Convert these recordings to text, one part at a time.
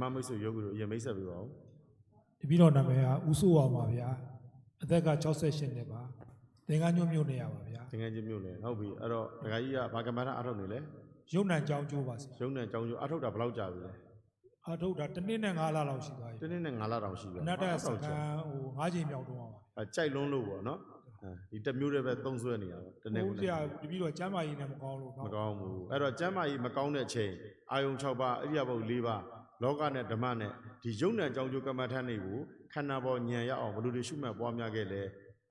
မမိတ်ဆွေယောဂီတို့အရင်မိတ်ဆက်ပေးပါဦးတပည့်တော်နာမည်ကဦးစိုးအောင်ပါဗျာအသက်က68နှစ်ပါသင်္ကန်းညွတ်မြို့နေရပါဗျာတကယ်ချင်းမြို့နယ်ဟုတ်ပြီအဲ့တော့ဒကာကြီးကဘာကမ္ဘာနာအထုတ်နေလဲရုံနံကြောင်းကျိုးပါစေရုံနဲ့ကြောင်းကျိုးအထုတ်တာဘယ်လောက်ကြာပြီလဲအထုတ်တာတစ်နှစ်နဲ့5လလောက်ရှိသွားပြီတင်းတင်းနဲ့9လတောင်ရှိပြီအနတ္တစကန်ဟို9ချိန်မြောက်တော့ပါအဲကြိုက်လွန်းလို့ပေါ့နော်အဲဒီတစ်မျိုးတည်းပဲသုံးဆွဲနေရတာတနေ့ဟိုကိုပြတပည့်တော်ကျမ်းမာရေးနဲ့မကောင်းလို့မနော်ကောင်းဘူးအဲ့တော့ကျမ်းမာရေးမကောင်းတဲ့ချိန်အာယုံ6ပါးအရိယဘုတ်4ပါး လောကနဲ့ဓမ္မနဲ့ဒီယုံနဲ့ကြောင်းကျိုးကမ္မထန်တွေကိုခန္ဓာပေါ်ညံရအောင်ဘယ်လိုတွေရှုမှတ်ပွားများခဲ့လဲ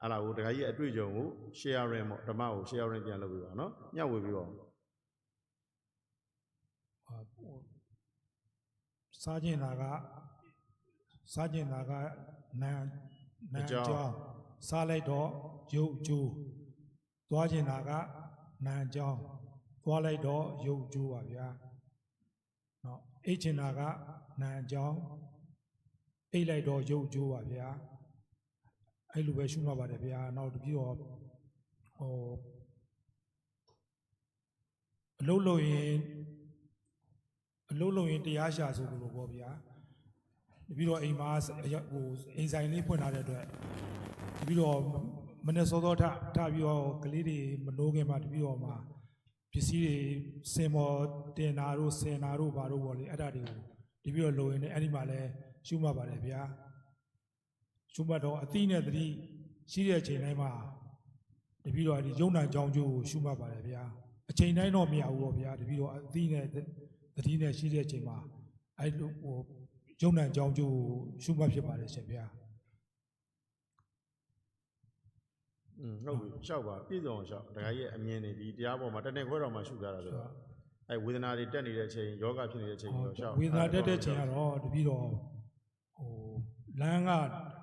အဲ့ဒါကိုဒကာကြီးရဲ့အတွေ့အကြုံကို sharing ပေါ့ဓမ္မကို sharing ပြန်လုပ်ပေးပါနော်ညှဝေပေးပါဦးဟိုစားကျင်တာကစားကျင်တာကနံနံကြောင်းစားလိုက်တော့ရုပ်ကျိုးသွားကျင်တာကနံကြောင်းသွားလိုက်တော့ရုပ်ကျိုးပါဗျာနော် အိတ်ကျင်တာကနံကြောင်းအိတ်လိုက်တော့ရုပ်ကျိုးပါဗျာအဲ့လိုပဲရှုမှတ်ပါတယ်ဗျာနောက်တပြီးတော့ဟိုအလုံးလို့ရင်အလုံးလုံးရင်တရားရှာဆိုလို့ပေါ့ဗျာတပြီးတော့အိမ်မှာအရောက်ဟိုအိမ်ဆိုင်လေးဖွင့်ထားတဲ့အတွက်တပြီးတော့မနေ့စောစောထထပြီးတော့ကလေးတွေမနိုးခင်မှာတပြီးတော့မှာ ပစ္စည်းတွေစင်မော်တင်တာတို့ဆင်တာတို့ဘာတို့ပေါ့လေအဲ့ဒါတွေကိုတပြီးတော့လိုရင်းနဲ့အဲ့ဒီမှာလဲရှုမှတ်ပါတယ်ဗျာရှုမှတ်တော့အသီးနဲ့သတိရှိတဲ့အချိန်တိုင်းမှာတပြီးတော့ဒီယုံနာကြောင်းကျိုးကိုရှုမှတ်ပါတယ်ဗျာအချိန်တိုင်းတော့မရဘူးပေါ့ဗျာတပြီးတော့အသီးနဲ့သတိနဲ့ရှိတဲ့အချိန်မှာအဲ့လိုဟိုယုံနံကြောင်းကျိုးကိုရှုမှတ်ဖြစ်ပါတယ်ရှင်ဗျာ อืม ဟုတ်ပြီရှောက်ပါပြည့်စုံအောင်ရှောက်ဒကာကြီးရဲ့အမြင်နေဒီတရားပေါ်မှာတနေ့ခွဲတော်မှာရှုကြတာဆိုတော့အဲဝေဒနာတွေတက်နေတဲ့အချိန်ယောဂဖြစ်နေတဲ့အချိန်ကိုရှောက်ဝေဒနာတက်တဲ့ချိန်ကတော့တပြီးတော့ဟိုလမ်းက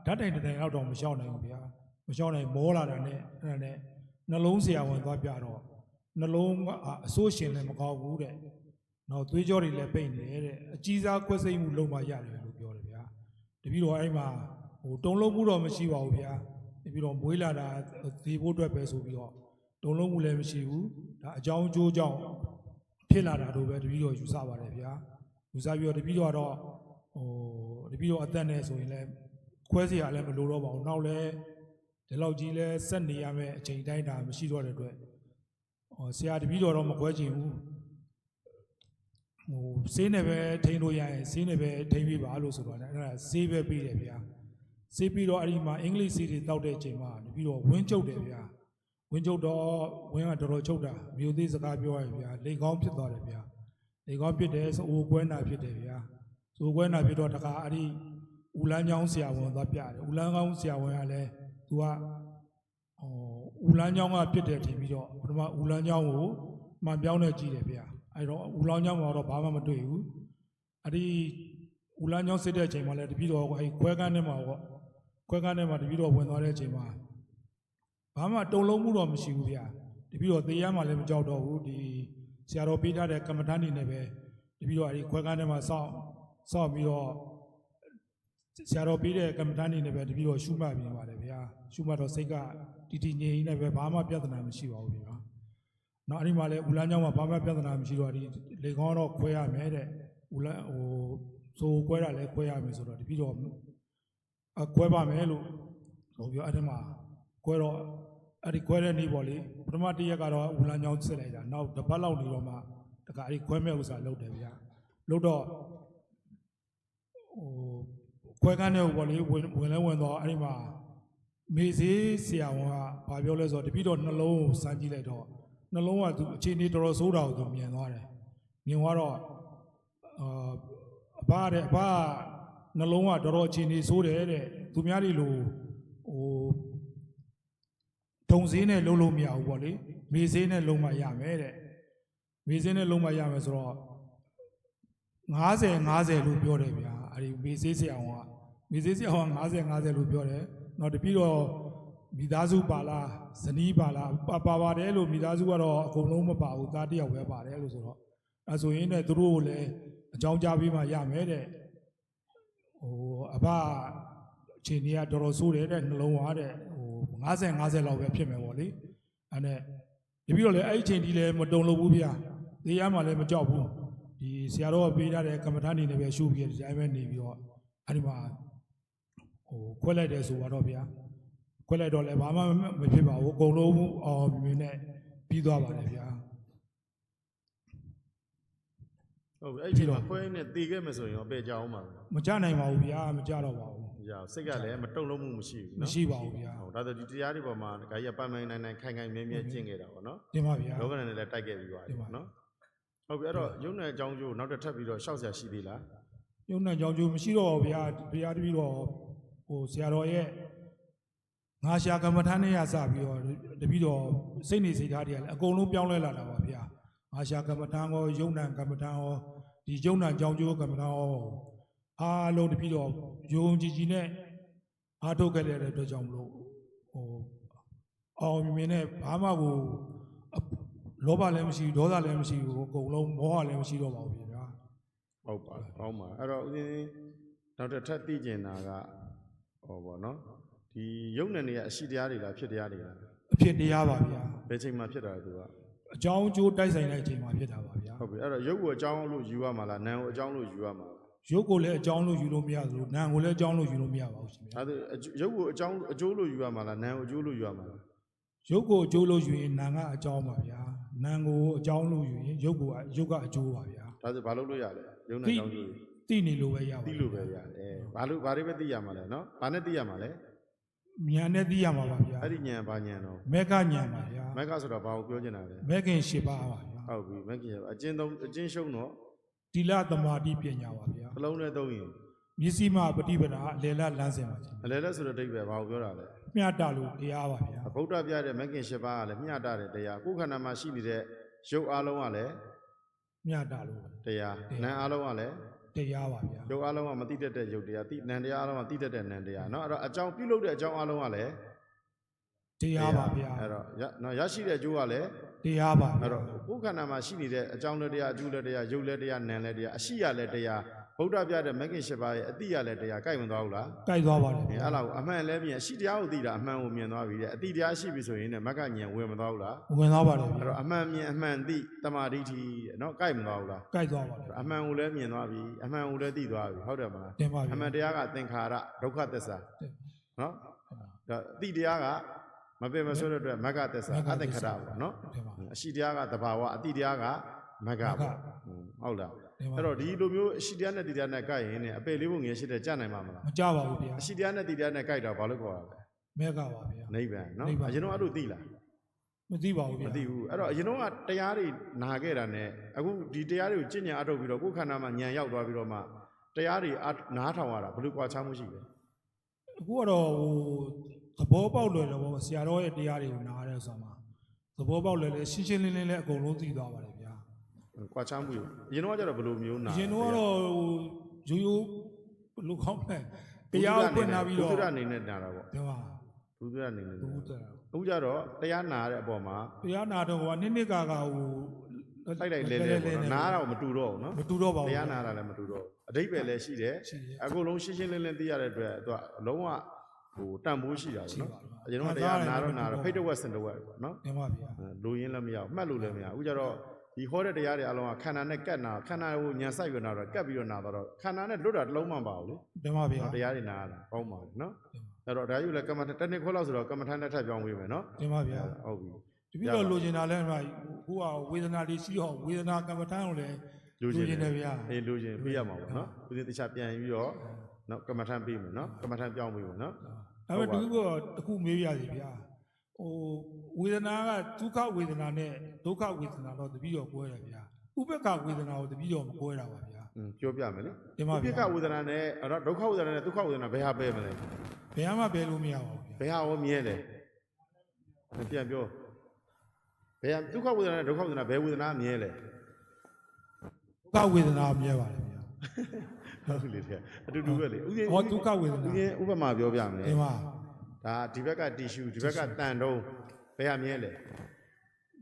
ဓာတ်တိုင်တစ်တိုင်လောက်တော့မလျှောက်နိုင်ဘူးဗျာမလျှောက်နိုင်မောလာတာနဲ့အဲ့ဒါနဲ့နှလုံးဆရာဝန်သွားပြတော့နှလုံးကအဆိုးရှင်လည်းမကောင်းဘူးတဲ့နောက်သွေးကြောတွေလည်းပိတ်နေတယ်တဲ့အကြီးစားခွဲစိတ်မှုလုံးမရတယ်လို့ပြောတယ်ဗျာတပြီးတော့အဲ့မှာဟိုတုံလုံးမှုတော့မရှိပါဘူးဗျာတ ပြီးတော့မွေးလာတာသေဖို့အတွက်ပဲဆိုပြီးတော့တုံလုံးမှုလည်းမရှိဘူးဒါအကြောင်းအကျိုးကြောင့်ဖြစ်လာတာတို့ပဲတပြီးတော့ယူဆပါတယ်ဗျာယူဆပြီးတော့တပြီးတော့တော့ဟိုတပြီးတော့အသက်နဲ့ဆိုရင်လည်းခွဲเสียရလည်းမလိုတော့ပါဘူးနောက်လည်းဒီလောက်ကြီးလဲဆက်နေရမယ့်အချိန်တိုင်းတာမရှိတော့တဲ့အတွက်ဟောဆရာတပြီးတော့တော့မခွဲချင်ဘူး ဟိုဆေးနဲ့ပဲထိန်းလို့ရရင်ဆေးနဲ့ပဲထိန်းပြီးပါလို့ဆိုတော့လည်းအဲ့ဒါဆေးပဲပြီးတယ်ဗျာ ဆေးပြီးတော့အဲ့ဒီမှာအင်္ဂလိပ်ဆေးတွေတောက်တဲ့အချိန်မှာပြီးတော့ဝင်းကျုပ်တယ်ဗျာဝင်းကျုပ်တော့ဝင်းကတော်တော်ချုပ်တာမြို့သေးစကားပြောရရင်ဗျာလေကောင်းဖြစ်သွားတယ်ဗျာလေကောင်းဖြစ်တယ်ဆိုအိုကွဲနာဖြစ်တယ်ဗျာဆိုကွဲနာဖြစ်တော့တခါအဲ့ဒီဦးလန်းချောင်းဆရာဝန်သွားပြတယ်ဦးလန်းကောင်းဆရာဝန်ကလည်းသူကဟိုဦးလန်းချောင်းကဖြစ်တယ်ထင်ပြီးတော့ပထမဦးလန်းချောင်းကိုမှန်ပြောင်းနေကြည့်တယ်ဗျာအဲ့တော့ဦးလောင်းချောင်းကတော့ဘာမှမတွေ့ဘူးအဲ့ဒီဦးလန်းချောင်းစစ်တဲ့အချိန်မှာလည်းတပည့်တော်ကအဲ့ခွဲကန်းထဲမှာပေါ့ ခွဲကန်းထဲမှာတပည့်တော်ဝင်သွားတဲ့အချိန်မှာဘာမှတုံလုံးမှုတော့မရှိဘူးဗျာတပည့်တော်သေရမှလည်းမကြောက်တော့ဘူးဒီဆရာတော်ပေးထားတဲ့ကမ္မဋ္ဌာန်းနေနဲ့ပဲတပည့်တော်အဲ့ဒီခွဲကန်းထဲမှာစောင့်စောင့်ပြီးတော့ဆရာတော်ပေးတဲ့ကမ္မဋ္ဌာန်းနေနဲ့ပဲတပည့်တော်ရှုမှတ်ပြီးပါတယ်ဗျာရှုမှတ်တော့စိတ်ကတီတီငြိမ်နေပဲဘာမှပြဿနာမရှိပါဘူးဗျာနောက်အဲ့ဒီမှာလဲဦးလန်းကျောင်းမှာဘာမှပြဿနာမရှိတော့ဒီလေကောင်းတော့ခွဲရမယ်တဲ့ဦးလန်းဟိုဆိုခွဲတာလဲခွဲရမယ်ဆိုတော့တပည့်တော် အခွဲပါမယ်လို့ဆိုပြီးအဲ့ဒီမှာခွဲတော့အဲ့ဒီခွဲတဲ့နေ့ပေါ့လေပထမတစ်ရက်ကတော့ဦးလန်းကျောင်းစစ်လိုက်တာနောက်တစ်ပတ်လောက်နေတော့မှတခါအဲ့ဒီခွဲမဲ့ဥစ္စာလုပ်တယ်ဗျာလုပ်တော့ဟိုခွဲကန်းတဲ့ဘောလေးဝင်ဝင်လဲဝင်တော့အဲ့ဒီမှာမေစေးဆရာဝန်ကဘာပြောလဲဆိုတော့တပိတော့နှလုံးကိုစမ်းကြည့်လိုက်တော့နှလုံးကသူအခြေအနေတော်တော်ဆိုးတာကိုသူမြင်သွားတယ်မြင်သွားတော့အာအဘတဲ့အဘက နှလုံးကတော်တော်အခြေအနေဆိုးတယ်တဲ့သူများတွေလိုဟိုထုံစည်းနဲ့လုံးလို့မရဘူးပေါ့လေမေစေးနဲ့လုံးမရမယ်တဲ့မေစေးနဲ့လုံးမရမယ်ဆိုတော့90 50လို့ပြောတယ်ဗျာအဲ့ဒီမေဆေးဆရာဝန်ကမေဆေးဆရာဝန်က90 50လို့ပြောတယ်နောက်တပြီးတော့မိသားစုပါလားဇနီးပါလားပါပါပါတယ်လို့မိသားစုကတော့အကုန်လုံးမပါဘူးသားတစ်ယောက်ပဲပါတယ်လို့ဆိုတော့အဲဆိုရင်လည်းသူတို့ကိုလည်းအကြောင်းကြားပြီးမှရမယ်တဲ့ ဟိုအဘအချိန်ကြီးကတော်တော်ဆိုးတယ်တဲ့နှလုံးသားတဲ့ဟို90 50လောက်ပဲဖြစ်မယ်ပေါ့လေအဲ့နဲ့တပြီးတော့လည်းအဲ့ဒီအချိန်ကြီးလည်းမတုံလို့ဘူးဗျာသေးရမှလည်းမကြောက်ဘူးဒီဆရာတော်ကပေးထားတဲ့ကမ္မထာအနေနဲ့ပဲရှုပြီးဒီတိုင်းပဲနေပြီးတော့အဲ့ဒီမှာဟိုခွဲလိုက်တယ်ဆိုတော့ဗျာခွဲလိုက်တော့လည်းဘာမှမဖြစ်ပါဘူးအကုန်လုံးအောင်မြင်နဲ့ပြီးသွားပါတယ်ဗျာ ဟုတ်ပြီအဲ့ဒီမှာခွဲနဲ့တည်ခဲ့မယ်ဆိုရင်အပေကြအောင်ပါပဲမကြနိုင်ပါဘူးဗျာမကြတော့ပါဘူး။ကြာစိတ်ကလည်းမတုံ့လုံးမှုမရှိဘူးမနော်ရှိပါဘူးဗျာ။ဟုတ်ဒါဆိုဒီတရားတွေပေါ်မှာဒကာကြီးကပန်းပန်းနိုင်နိုင်ခိုင်ခိုင်မြဲမြဲကျင့်ခဲ့တာပေါ့နော်တင်ပါဗျာ။လောကနဲ့လည်းတိုက်ခဲ့ပြီးသွားပြီပေါ့နော်။ဟုတ်ပြီအဲ့တော့ယုံနယ်အကြောင်းကျိုးနောက်တစ်ထပ်ပြီးတော့ရှောက်ဆရာရှိသေးလားယုံနဲ့ကြောင်းကျိုးမရှိတော့ဘူးဗျာဘုရားတပည့်တော်ဟိုဆရာတော်ရဲ့ငါရှာကမ္မထာနဲ့ရစပြီးတော့တပည့်တော်စိတ်နေစိတ်ထားတွေကလည်းအကုန်လုံးပြောင်းလဲလာတာပါဗျာ ငါရှာကမ္မထာရောယုံနံကမ္မထာရောဒီယုံနံကြောင်းကျိုးကမ္မထာရောအားလုံးတပည့်တော်ယုံကြည်ကြည်နဲ့အားထုတ်ခဲ့တဲ့အတွက်ကြောင့်မလို့ဟိုအောင်မြင်နဲ့ဘာမှကိုအလောဘလည်းမရှိဘူးဒေါသလည်းမရှိဘူးအကုန်လုံးမောဟလည်းမရှိတော့ပါဘူးဗျာ။ဟုတ်ပါကောင်းပါအဲ့တော့ဦးဇင်းနောက်တစ်ထပ်သိကျင်တာကဟောပေါ့နော်။ဒီယုံနယ်တွေကအရှိတရားတွေလားဖြစ်တရားတွေလားအဖြစ်တရားပါဗျာ။ဘယ်ချိန်မှဖြစ်တာလဲသူက အကြောင်းကျိုးတိုက်ဆိုင်တဲ့အချိန်မှာဖြစ်တာပါဗျာဟုတ်ပြီအဲ့တော့ယုတ်ကိုအကြောင်းလို့ယူရမှာလားနာမ်ကိုအကြောင်းလို့ယူရမှာလားရုပ်ကိုလည်းအကြောင်းလို့ယူလို့မရသလိုနာမ်ကိုလည်းအကြောင်းလို့ယူလို့မရပါဘူးရှင်ဗျာဒါဆိုအကျရုပ်ကိုအကြောင်းအကျိုးလို့ယူရမှာလားနာမ်ကိုအကျိုးလို့ယူရမှာလားရုပ်ကိုအကျိုးလို့ယူရင်နာမ်ကအကြောင်းပါဗျာနာမ်ကိုအကြောင်းလို့ယူရင်ရုပ်ကိုရုပ်ကအကျိုးပါဗျာဒါဆိုဘာလုပ်လို့ရလဲယုံနဲ့သိအကြောင်းကျိုးတွေသိနေလို့ပဲရပါသိလို့ပဲရတယ်ဘာလို့ဘာတွေပဲသိရမှာလဲနော်ဘာနဲ့သိရမှာလဲ ဉာဏ်နဲ့သိရမှာပါဗျာအဲ့ဒီဉာဏ်ဘာဉာဏ်တော့မေကဉာဏ်ပါဗျာမက်ကဆိုတော့ဘာကိုပြောချင်တာလဲမေခင်၈ပါးပါဗျာဟုတ်ပြီမက်ကင်အကျဉ်းသုံးအကျဉ်းရှုံးတော့တိလသမာဓိပညာပါဗျာနှလုံးနဲ့သုံးရင်မျက်စိမှပฏิပဒါအလေလလမ်းစဉ်ပါရှင်အလဲလဲဆိုတော့အဓိပ္ပာယ်ဘာကိုပြောတာလဲမျှတလို့တရားပါဗျာဗုဒ္ဓပြတဲ့မက်ကင်၈ပါးကလည်းမျှတတဲ့တရားကိုယ်ခန္ဓာမှာရှိနေတဲ့ရုပ်အလုံးကလည်းမျှတလို့တရားနာမ်အလုံးကလည်း တရားပါဗျာ ရုပ်အလုံးကမသိတတ်တဲ့ရုပ်တရားသိနံတရားအလုံးကသိတတ်တဲ့နံတရားเนาะအဲ့တော့အကြောင်းပြုလုပ်တဲ့အကြောင်းအလုံးကလည်း တရားပါဗျာ အဲ့တော့ရနော်ရရှိတဲ့အကျိုးကလည်း တရားပါဗျာ အဲ့တော့ကိုယ်ခန္ဓာမှာရှိနေတဲ့အကြောင်းလည်းတရားအကျိုးလည်းတရားရုပ်လည်းတရားနံလည်းတရားအရှိရလည်းတရား ဗုဒ္ဓပြတဲ့မဂ္ဂင်၈ပါးရဲ့အတိရလည်းတရားကြိုက်ဝင်သွားဘူးလားကြိုက်သွားပါတယ်အဲဗျာအဲ့လားကိုအမှန်လည်းမြင်အရှိတရားကိုသိတာအမှန်ကိုမြင်သွားပြီတဲ့အတိတရားရှိပြီဆိုရင်လည်းမဂ္ဂဉာဏ်ဝင်မသွားဘူးလားဝင်သွားပါတယ်အဲ့ဗျာတော့အမှန်မြင်အမှန်သိတမာဒိဋ္ဌိနော်ကြိုက်မသွားဘူးလားကြိုက်သွားပါတယ်အမှန်ကိုလည်းမြင်သွားပြီအမှန်ကိုလည်းသိသွားပြီဟုတ်တယ်မလားတင်ပါဗျာအမှန်တရားကသင်္ခါရဒုက္ခသစ္စာတင်နော်ဒါအတိတရားကမပင်မဆွတဲ့အတွက်မဂ္ဂသစ္စာအသင်္ခရပေါ့နော်တင်ပါအရှိတရားကသဘာဝအတိတရားကမဂ္ဂပေါ့မဂ္ဂဟုတ်လားတင်ပါ အဲ့တော့ဒီလိုမျိုးအရှိတရားနဲ့တိတရားနဲ့ကြိုက်ရင်ねအပေလေးပုံငယ်ရှိတဲ့ကြနိုင်မှာမလားမကြပါဘူးဗျာအရှိတရားနဲ့တိတရားနဲ့ကြိုက်တာဘာလို့ခေါ်ရလဲမဲကပါဗျာနိဗ္ဗာန်နော်နိဗ္ဗာန်အရင်တော့အဲ့လိုသိလားမသိပါဘူးမဗျာသိဘူးအဲ့တော့အရင်တော့ကတရားတွေနာခဲ့တာ ਨੇ အခုဒီတရားတွေကိုကျင့်ကြံအထုတ်ပြီးတော့ကိုယ်ခန္ဓာမှာဉာဏ်ရောက်သွားပြီးတော့မှတရားတွေအနားထောင်ရတာဘယ်လိုကြွားချမှုရှိလဲအခုကတော့ဟိုသဘောပေါက်လွယ်တယ်ပေါ့ဆရာတော်ရဲ့တရားတွေကိုနားရဲဆိုမှာသဘောပေါက်လွယ်လေရှင်းရှင်းလင်းလင်းလေးအကုန်လုံးသိသွားပါတယ်ဗျာ ကြွားချမှုอยู่အရင်တော့ကကျတော့ဘယ်လိုမျိုးနာအရင်တော့ကတော့ဟိုရိုးရိုးဘယ်လူကောင်းလဲတရားကိုဖွင့်လာပြီးတော့ဘုရားအနေနဲ့နာတာပေါ့ဒီမှာဘုရားအနေနဲ့ဘုနာရားတရားအခုကျတော့တရားနာတဲ့အပေါ်မှာတရားနာတော့ဟိုကနှစ်နှစ်ကာကဟိုလိုက်လိုက်လဲလဲပေါ့နော်နားတော့မတူတော့ဘူးနော်မတူတော့ပါဘူးတရားနာတာလည်းမတူတော့ဘူးအတိတ်ပဲလည်းရှိတယ်ရှိတယ်အခုလုံးရှင်းရှင်းလင်းလင်းသိရတဲ့အတွက်သူကလုံးဝဟိုတန်ဖိုးရှိတာပေါ့နော်ရှိပါဘူးအရင်တော့တရားနာတော့နာတော့ဖိတ်တဝက်စင်တဝက်ပေါ့နော်တင်ပါဗျာအဲလိုရင်းလည်းမရဘူးမှတ်လို့လည်းမရဘူးအခုကျတော့ ဒီဟောတဲ့တရားတွေအလုံးကခန္ဓာနဲ့ကတ်နာခန္ဓာကိုညံဆိုင်ရနာတော့ကတ်ပြီးတော့နာတော့ခန္ဓာနဲ့လွတ်တာတစ်လုံးမှမပါဘူးလေတင်ပါဗျာနော်တရားတွေနာရတာကောင်းပါလေနော်အဲ့တော့ဒါယူလည်းကမ္မထတစ်နှစ်ခွဲလောက်ဆိုတော့ကမ္မထနဲ့ထပ်ပြောင်းပေးမယ်နော်တင်ပါဗျာဟုတ်ပြီတပိတော့လိုချင်တာလဲဟိုဟိုကဝေဒနာတွေရှိတော့ဝေဒနာကမ္မထမ်းကိုလည်းလူချင်းတယ်ဗျာအေးလူချင်းပေးရမှာပေါ့နော်ဦးဇင်းတခြားပြန်ပြီးတော့နော်ကမ္မထပေးမယ်နော်ကမ္မထပြောင်းပေးမယ်နော်ဒါပေမဲ့ဒီကတခုမေးပြစီဗျာ ဟိုဝေဒနာကဒုက္ခဝေဒနာနဲ့ဒုက္ခဝေဒနာတော့တပိတော့ကွဲတယ်ဗျာဥပ္ပကဝေဒနာကိုတပိတော့မကွဲတာပါဗျာอืมပြောပြမယ်လေတင်ပါဥပိ္ပဗျာကဝေဒနာနဲ့အဲ့တော့ဒုက္ခဝေဒနာနဲ့ဒုက္ခဝေဒနာဘယ်ဟာပဲမလဲဘယ်မှဘယ်လို့မရပါဘူးဗျာဘယ်ဟာရောမြဲလဲပြန်ပြောဘယ်ဟာဒုက္ခဝေဒနာနဲ့ဒုက္ခဝေဒနာဘယ်ဝေဒနာမြဲလဲဒုက္ခဝေဒနာမြဲပါတယ်ဗျာဟုတ်လေတဲ့အတူတူပဲလေဥစဉ်ဟောဒုက္ခဝေဒနာဥစဉ်ဥပမာပြောပြမယ်ဒီမှာ ဒါဒီဘက်ကတီရှူဒီဘက်ကတန်တုံးဘယ်ဟာမြဲလဲ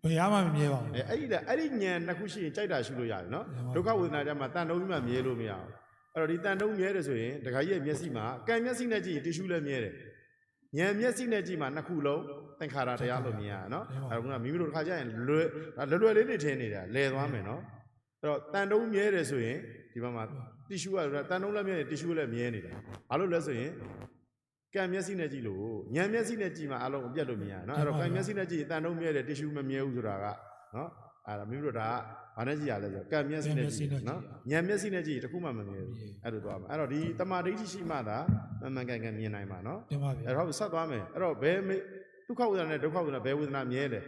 ဘယ်မှမမြဲပါဘူးအဲအဲ့ဒီလေအဲ့ဒီညံနှစ်ခုရှိရင်ကြိုက်တာရှုလို့ရတယ်နော်မှန်ပါဒုက္ခဝေဒနာကြမှာတန်တုံးကြီးမှမြဲလို့မရအောင်အဲ့တော့ဒီတန်တုံးမြဲတယ်ဆိုရင်ဒကာကြီးရဲ့မျက်စိမှာကံမျက်စိနဲ့ကြည့်ရင်တီရှူလည်းမြဲတယ်ညံမျက်စိနဲ့ကြည့်မှာနှစ်ခုလုံးသင်္ခါရတရားလို့မြင်ရတာနော်အဲ့တော့ကမိမိတို့တစ်ခါကျရင်လွယ်လွယ်လွယ်လေးတွေထင်းနေတာလဲသွားမယ်နော်အဲ့တော့တန်တုံးမြဲတယ်ဆိုရင်ဒီဘက်မှာတီရှူကတန်တုံးလည်းမြဲတယ်တီရှူလည်းမြဲနေတာဘာလို့လဲဆိုရင် ကံမျက်စိနဲ့ကြည့်လို့ညံမျက်စိနဲ့ကြည့်မှအလုံးအပြတ်လို့မရနော်အဲ့တော့ကံမျက်စိနဲ့ကြည့်ရင်တန်တုံးမြဲတယ်တ िश ူးမမြဲဘူးဆိုတာကနော်အဲ့ဒါမင်းတို့ဒါဘာနဲ့ကြည့်ရလဲဆိုကံမျက်စိနဲ့ကြည့်နော်ညံမျက်စိနဲ့ကြည့်တခုမှမမြဲဘူးအဲ့လိုသွားမှာအဲ့တော့ဒီတမာဒိဋ္ဌိရှိမှသာမှန်မှန်ကန်ကန်မြင်နိုင်မှာနော်တင်ပါဗျအဲ့တော့ဆက်သွားမယ်အဲ့တော့ဘယ်ဒုက္ခဝေဒနာနဲ့ဒုက္ခဝေဒနာဘယ်ဝေဒနာမြဲလဲ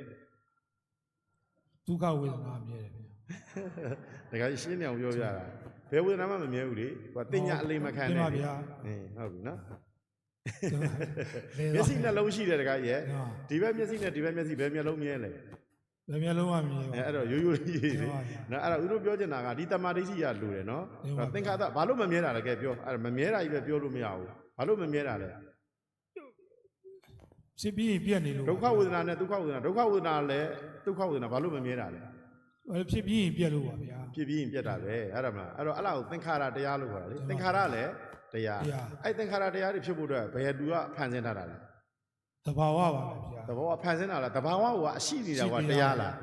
ဒုက္ခဝေဒနာမြဲတယ်ဗျတကယ်ရှင်းနေအောင်ပြောပြတာဘယ်ဝေဒနာမှမမြဲဘူးလေဟိုတင်ညာအလေးမခံနဲ့တင်ပါဗျအင်းဟုတ်ပြီနော် မျက်စိနှလုံးရှိတယ်တကားရဲ့ဟာဒီဘက်မျက်စိနဲ့ဒီဘက်မျက်စိဘယ်မျက်လုံးမြဲလဲဘယ်မျက်လုံးကမြင်အဲပါအဲ့တော့ရိုးရိုးလေးတင်ပါဗျာနော်အဲ့တော့ဦးတို့ပြောချင်တာကဒီတမာဒိဋ္ဌိရလူတယ်နော်တင်ပါဗျာသင်္ခါရဘာလို့မမြဲတာလဲကဲပြောအဲ့ဒါမမြဲတာကြီးပဲပြောလို့မရဘူးဘာလို့မမြဲတာလဲဖြစ်ပြီးရင်ပြက်နေလို့ဒုက္ခဝေဒနာနဲ့ဒုက္ခဝေဒနာဒုက္ခဝေဒနာလည်းဒုက္ခဝေဒနာဘာလို့မမြဲတာလဲအဲ့ ဖြစ်ပြီးရင်ပြက်လို့ပါဗျာဖြစ်ပြီးရင်ပြတ်တာပဲအဲ့ဒါမလားအဲ့တော့အဲ့လောက်သင်္ခါရတရားလို့ခေါ်တာလေသင်္ခါရလည်းတရားတရားအဲ့သင်္ခါရတရားတွေဖြစ်ဖို့အတွက်ဘယ်သူကဖန်ဆင်းထားတာလဲသဘာဝပါပဲဗျာသဘောကဖန်ဆင်းတာလားတဘာဝကအရှိနေတာကတရားလား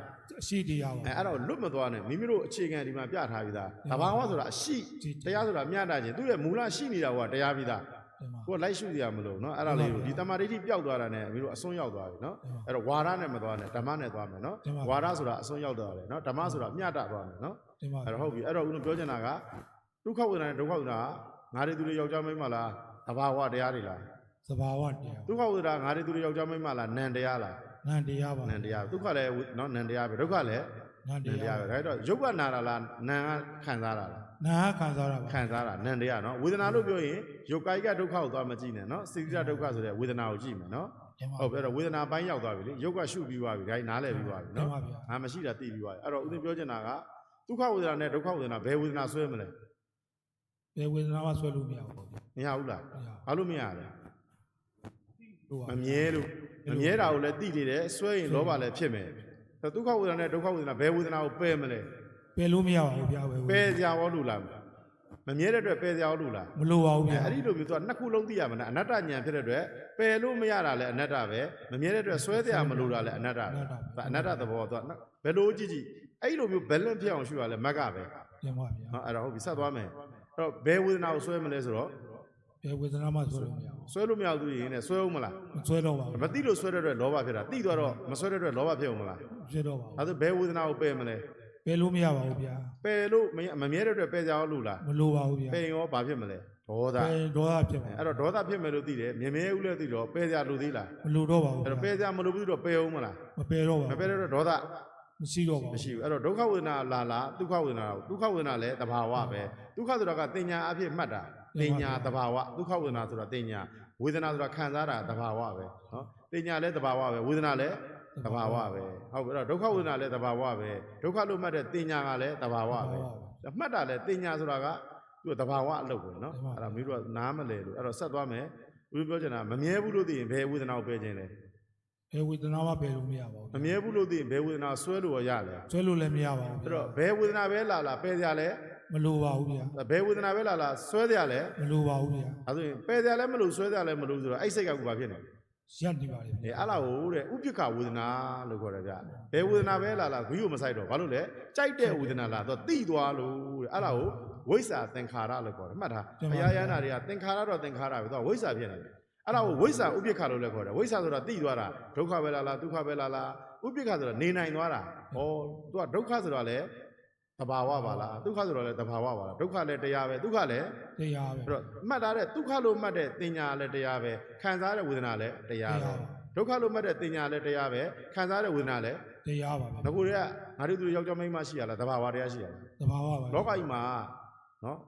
အရှိတရားပါအဲအဲ့တော့လွတ်မသွားနဲ့မိမိတို့အခြေခံဒီမှာပြထားပြီးသားတဘာဝဆိုတာအရှိတရားဆိုတာမျှတခြင်းသူ့ရဲ့မူလရှိနေတာကတရားပြီးသားတင်ပါ ကိုယ်လိုက်ရှုစရာမလိုနော်အဲ့ဒါလေးကိုဒီတမာဒိဋ္ဌိပျောက်သွားတာနဲ့မိမိတို့အစွန်းရောက်သွားပြီနော်အဲ့တော့ဝါဒနဲ့မသွားနဲ့ဓမ္မနဲ့သွားမယ်နော်ဝါဒဆိုတာအစွန်းရောက်သွားတယ်နော်ဓမ္မဆိုတာမျှတသွားမယ်နော်တင်ပါအဲ့တော့ဟုတ်ပြီအဲ့တော့ဦးတို့ပြောချင်တာကဒုက္ခဝေဒနာနဲ့ဒုက္ခဝေဒနာကငါတွေသူတွေယောက်ျားမိန်းမလားတဘာဝတရားတွေလားသဘာဝတရားဒုက္ခဝေဒနာငါတွေသူတွေယောက်ျားမိန်းမလားနံတရားလားနန္တရားပါနံတရားဒုက္ခလည်းနော်နံတရားပဲဒုက္ခလည်းနန္တနံတရာရားပဲဒါတော့ရုပ်ကနာတာလားနာကခံစားတာလား နာခံစားတာပါခံစားတာနံတရားနော်ဝေဒနာလို့ပြောရင်ရုပ်ကိုက်ကဒုက္ခကိုသွားမကြည့်နဲ့နော်စိတ္တဒုက္ခဆိုတဲ့ဝေဒနာကိုကြည့်မယ်နော်တင်ပါဟုတ်ပြီအဲ့တော့ဝေဒနာပိုင်းရောက်သွားပြီလေရုပ်ကရှုပြီးသွားပြီဒါကြီးနားလည်ပြီးသွားပြီတင်နော်ပါဗျာငါမရှိတာသိပြီးသွားပြီအဲ့တော့ဦးသိပြောချင်တာကဒုက္ခဝေဒနာနဲ့ဒုက္ခဝေဒနာဘယ်ဝေဒနာဆွဲမလဲဘယ်ဝေဒနာမှဆွဲလို့မရဘူးဗျာမရဘူးလားမရဘာလို့မရလဲဘူးမမြဲလို့မမြဲတာကိုလည်းသိနေတယ်ဆွဲရင်လောဘလည်းဖြစ်မယ်အဲ့တော့ဒုက္ခဝေဒနာနဲ့ဒုက္ခဝေဒနာဘယ်ဝေဒနာကိုပယ်မလဲ ပယ်လို့မရပါဘူးဗျာဘယ်ဝေပယ်ကြရောလို့လားမမြဲတဲ့အတွက်ပယ်ကြရောလို့လားမလိုပါဘူးဗျာအဲ့ဒီလိုမျိုးသူကနှစ်ခုလုံးသိရမှာနော်အနတ္တဉာဏ်ဖြစ်တဲ့အတွက်ပယ်လို့မရတာလည်းအနတ္တပဲမမြဲတဲ့အတွက်ဆွဲတရားမလို့တာလည်းအနတ္တပဲဒါအနတ္တသဘောသူကနော်ဘယ်လိုကြည့်ကြည့်အဲ့လိုမျိုး balance ဖြစ်အောင်ရှုရလဲမက်ကပဲတင်ပါဗျာနော်အဲ့တော့ဟုတ်ပြီဆက်သွားမယ်အဲ့တော့ဘယ်ဝေဒနာကိုဆွဲမလဲဆိုတော့ဘယ်ဝေဒနာမှဆွဲလို့မရဘူးဆွဲလို့မရဘူးသူရင်နဲ့ဆွဲအောင်မလားမဆွဲတော့ပါဘူးမသိလို့ဆွဲတဲ့အတွက်လောဘဖြစ်တာသိသွားတော့မဆွဲတဲ့အတွက်လောဘဖြစ်အောင်မလားမဆွဲတော့ပါဒါဆိုဘယ်ဝေဒနာကိုပယ်မလဲဘူး ပယ်လို့မရပါဘူးဗျာပယ်လို့မရမမြဲတဲ့အတွက်ပယ်ကြရောလို့လားမလိုပါဘူးဗျာပယ်ရင်ရောဘာဖြစ်မလဲဒေါသပယ်ဒေါသဖြစ်ပါအဲ့တော့ဒေါသဖြစ်မယ်လို့သိတယ်မြင်မြဲဦးလည်းသိတော့ပယ်ကြလို့သေးလားမလိုတော့ပါဘူးအဲ့တော့ပဗျာယ်ကြမလို့ပြီးတော့ပယ်အောင်မလားမပယ်တော့ပါမဘူးပယ်တဲ့အတွက်ဒေါသမရှိတော့ပါဘူးမရှိဘူးအဲ့တော့ဒုက္ခဝေဒနာလာလာဒုက္ခဝေဒနာဒုက္ခဝေဒနာလည်းတဘာဝပဲဒုက္ခဆိုတာကတင်ညာအဖြစ်မှတ်တာတင်ညာတဘာဝဒုက္ခဝေဒနာဆိုတာတင်ညာဝေဒနာဆိုတာခံစားတာတဘာဝပဲနော်တင်ညာလည်းတဘာဝပဲဝေဒနာလည်း တဘာဝပဲဟုတ်ပြီအဲ့တော့ဒုက္ခဝေဒနာလည်းတဘာဝပဲဒုက္ခလို့မှတ်တဲ့တင်ညာကလည်းတဘာဝပဲမှတ်တာလည်းတင်ညာဆိုတာကသူကတဘာဝအလုပ်ပဲနော်အဲ့ဒါမျိုးတို့ကနားမလဲလို့အဲ့တော့ဆက်သွားမယ်ဦးပြောချင်တာမမြဲဘူးလို့သိရင်ဘယ်ဝေဒနာကိုပယ်ခြင်းလဲဘယ်ဝေဒနာမှပယ်လို့မရပါဘူးမမြဲဘူးလို့သိရင်ဘယ်ဝေဒနာဆွဲလို့ရလဲဆွဲလို့လည်းမရပါဘူးအဲ့တော့ဘယ်ဝေဒနာပဲလာလာပယ်ကြလဲမလိုပါဘူးဗျာဘယ်ဝေဒနာပဲလာလာဆွဲကြလဲမလိုပါဘူးဗျာအဲဆိုရင်ပယ်ကြလဲမလို့ဆွဲကြလဲမလို့ဆိုတော့အဲ့စိတ်ကကူဘာဖြစ်နေလဲ ရက်နေပါလေအဲဗျာအဲ့လာဟိုတဲ့ဥပ္ပခဝေဒနာလို့ခေါ်တယ်ဗျဘယ်ဝေဒနာပဲလာလာဂွီကိုမဆိုင်တော့ဘာလို့လဲကြိုက်တဲ့ဝေဒနာလာတော့တိသွားလို့တဲ့အဲ့လာဟိုဝိဇ္ဇာသင်္ခါရလို့ခေါ်တယ်မှတ်ထားဘုရားရဟန္တာတွေကသင်္ခါရတော့သင်္ခါရပဲသူကဝိဇ္ဇာဖြစ်နေတယ်အဲ့ဒါကိုဝိဇ္ဇာဥပ္ပခလို့လည်းခေါ်တယ်ဝိဇ္ဇာဆိုတာတိသွားတာဒုက္ခပဲလာလာဒုက္ခပဲလာလာဥပ္ပခဆိုတာနေနိုင်သွားတာဩသူကဒုက္ခဆိုတာလည်း တဘာဝပါလားဒုက္ခဆိုတော့လည်းတဘာဝပါလားဒုက္ခလည်းတရားပဲဒုက္ခလည်း တရားပဲ အဲ့တော့မှတ်ထားတဲ့ဒုက္ခလို့မှတ်တဲ့တင်ညာလည်းတရားပဲခံစားတဲ့ဝေဒနာလည်းတရားပဲဒုက္ခလို့မှတ်တဲ့တင်ညာလည်းတရားပဲခံစားတဲ့ဝေဒနာလည်း တရားပါ င ပဲ ကိုတွေကငါတို့သူယောက်ျားမိန်းမရှိရလားတဘာဝတရားရှိရလား သဘာဝပါပဲ လောကကြီးမှာနော်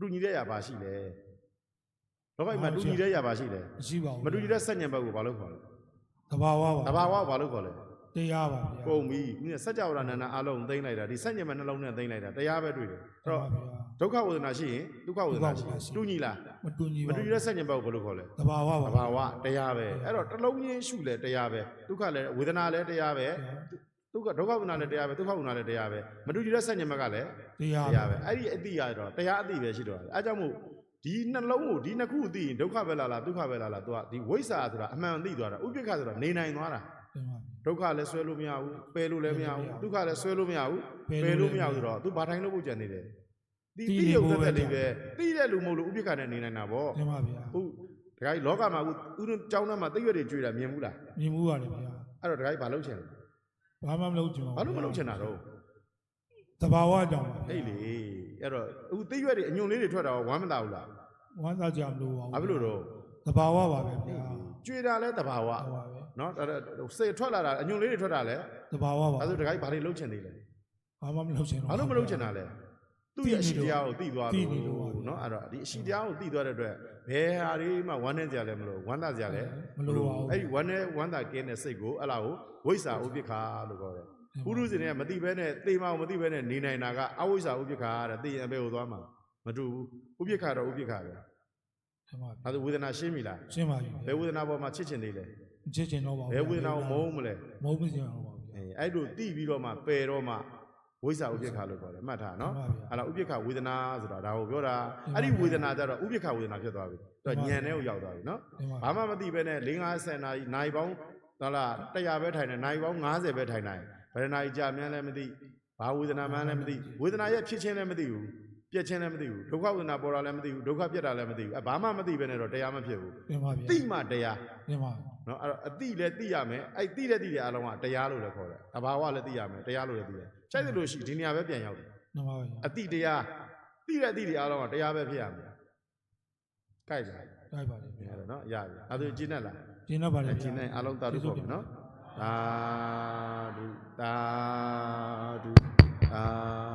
တူညီတဲ့ຢာပါရှိလဲလောကကြီးမှာတူညီတဲ့ຢာပါရှိလဲ မရှိပါဘူး မတူညီတဲ့စัจဉဏ်ဘက်ကိုဘာလို့ခေါ်လဲ သဘာဝပါ တဘာဝကိုဘာလို့ခေါ်လဲ တရားပါဗျာ ပုံပြီဒီစัจ java ရဏနာအလုံးသိမ့်လိုက်တာဒီစัจဉဏ်မဲ့နှလုံးနဲ့သိမ့်လိုက်တာတရားပဲတွေ့တယ်အဲ့တော့ ဗျာ ဒုက္ခဝေဒနာရှိရင်ဒုက္ခဝေဒနာရှိတူညီလား မတူညီ မ ပါ တူ ဘူး ညီတဲ့စัจဉဏ်ဘက်ကိုဘာလို့ခေါ်လဲ သဘာဝပါ သဘာဝတရားပဲအဲ့တော့တစ်လုံးချင်းရှုလဲတရားပဲဒုက္ခလည်းဝေဒနာလည်းတရားပဲဒုက္ခဒုက္ခဝေဒနာလည်းတရားပဲဒုက္ခဝေဒနာလည်းတရားပဲမတူညီတဲ့စัจဉဏ်ဘက်ကလည်း တရား တရားပဲအဲ့ဒီအတိရတော့တရားအတိပဲရှိတော့တယ်အဲကြောင့်မို့ဒီနှလုံးကိုဒီနှစ်ခုအသိရင်ဒုက္ခပဲလာလားဒုက္ခပဲလာလားသူကဒီဝိဇ္ဇာဆိုတာအမှန်သိသွားတာဥပိ္ပခဆိုတာနေနိုင်သွားတာ တင်ပါ ဒုက္ခလည်းဆွဲလို့မရဘူးပယ်လို့လည်းမရဘူးဒုက္ခလည်းဆွဲလို့မရဘူးပယ်ပယ်လို့လို့မလည်းရမရဘူးဆိုတော့ तू ဘာတိုင်းလို့ဖို့ကြံနေတယ်တီတီးတီနေရုပ်ဖို့သက်သက်ပဲလေးပဲတီးတဲ့လူမဟုတ်လို့ဥပိ္ပခနဲ့နေနိုင်တာဗောတင်ပါဗျာဟုတ်တခါကြီးလောကမှာအခုဥဒကျောင်းသားမှာတိတ်ရွက်တွေကျွေးတာမြင်ဘူးလားမြင်မှုရတယ်ဗျာအဲ့တော့တခါကြီးဘာလုပ်ချင်လဲဘာမှမလုပ်ချင်ပါဘာလို့မလုပ်ချင်တာတော့တဘာဝကြောင့်ပါအဲ့လေအဲ့တော့အခုတိတ်ရွက်တွေအညွန်လေးတွေထွက်တာဝမ်းမသာဘူးလားဝမ်းသာကြမလို့ပါဘာဖြစ်လို့တော့တဘာဝပါပဲဗျာကျွေးတာလဲတဘာဝဟုတ်ပါပဲ နော်ဒါစေထွက်လာတာအညွန်လေးတွေထွက်တာလဲတဘာဝပါအဲ့ဒါဆိုတခါကြီးဘာတွေလုပ်ချင်သေးလဲဘာမှမလုပ်ချင်တော့ဘာလို့မလုပ်ချင်တာလဲသူ့ရဲ့အရှိတရားကိုသိသွားသိလို့နေလို့ပါဗျာနော်အဲ့တော့ဒီအရှိတရားကိုသိသွားတဲ့အတွက်ဘယ်ဟာတွေမှဝမ်းနေကြလဲမလို့ဝမ်းသာကြလဲမလိုပါဘူးအဲ့ဒီဝမ်းနေဝမ်းသာကင်းတဲ့စိတ်ကိုအဲ့လာကိုဝိဇ္ဇာဥပိ္ပခာလို့ခေါ်တယ်ပုရုဇဉ်တွေကမသိဘဲနဲ့သေမအောင်မသိဘဲနဲ့နေနိုင်တာကအဝိဇ္ဇာဥပိ္ပခာတဲ့သိရင်အဘယ်ကိုသွားမှာမတူဘူးဥပိ္ပခာတော့ဥပိ္ပခာပဲတင်ပါဗျာဒါဆိုဝေဒနာရှင်းပြီလားရှင်းပါပြီဘယ်ဝေဒနာပေါ်မှာချစ်ချင်သေးလဲမ ချစ်ချင်တော့ပါဘူးဘယ်ဝေဒနာကိုမုန်းမလဲမုန်းမချင်တော့ပါဘူးဗျာအဲအဲ့လိုတိပြီးတော့မှပယ်တော့မှဝိဇ္ဇာဥပိ္ပခာလို့ခေါ်တယ်မှတ်ထားနော်မှန်ပါဗျာအဲ့ဒါဥပိ္ပခဝေဒနာဆိုတာဒါကိုပြောတာမှန်ပါအဲ့ဒီဝေဒနာကြတော့ဥပိ္ပခဝေဒနာဖြစ်သွားပြီသူကညံတဲ့ကိုရောက်သွားပြီနော်တင်ပါဘာမှမသိပဲနဲ့၄50နာရီနိုင်ပေါင်းဟုတ်လား100ပဲထိုင်တယ်နိုင်ပေါင်း90ပဲထိုင်နိုင်ဘယ်နှနာရီကြာမှန်းလည်းမသိဘာဝေဒနာမှန်းလည်းမသိဝေဒနာရဲ့ဖြစ်ချင်းလည်းမသိဘူး ပြက်ချင်းလည်းမသိဘူးဒုက္ခဝေဒနာပေါ်တာလည်းမသိဘူးဒုက္ခပြက်တာလည်းမသိဘူးအဲဘာမှမသိပဲနဲ့တော့တရားမဖြစ်ဘူးတင်ပါဗျာသိမှတရားတင်ပါနော်အဲ့တော့အတိလည်းသိရမယ်အဲ့သိတဲ့သိတဲ့အလုံးကတရားလို့လည်းခေါ်တယ်တဘာဝလည်းသိရမယ်တရားလို့လည်းသိတယ်ချိန်တယ်လို့ရှိဒီနေရာပဲပြန်ရောက်တယ်တင်ပါဗျာအတိတရားသိတဲ့အတိတွေအားလုံးကတရားပဲဖြစ်ရမယ်ကြိုက်တယ်တိုက်ပါလေဗျာအဲ့ဒါနော်ရပြီအဲ့ဒါကျင်းတတ်လားကျင်းတော့ပါလေအကျင်းနဲ့အားလုံးတာတို့ပေါ့မယ်နော်သာဓုသာဓုသာ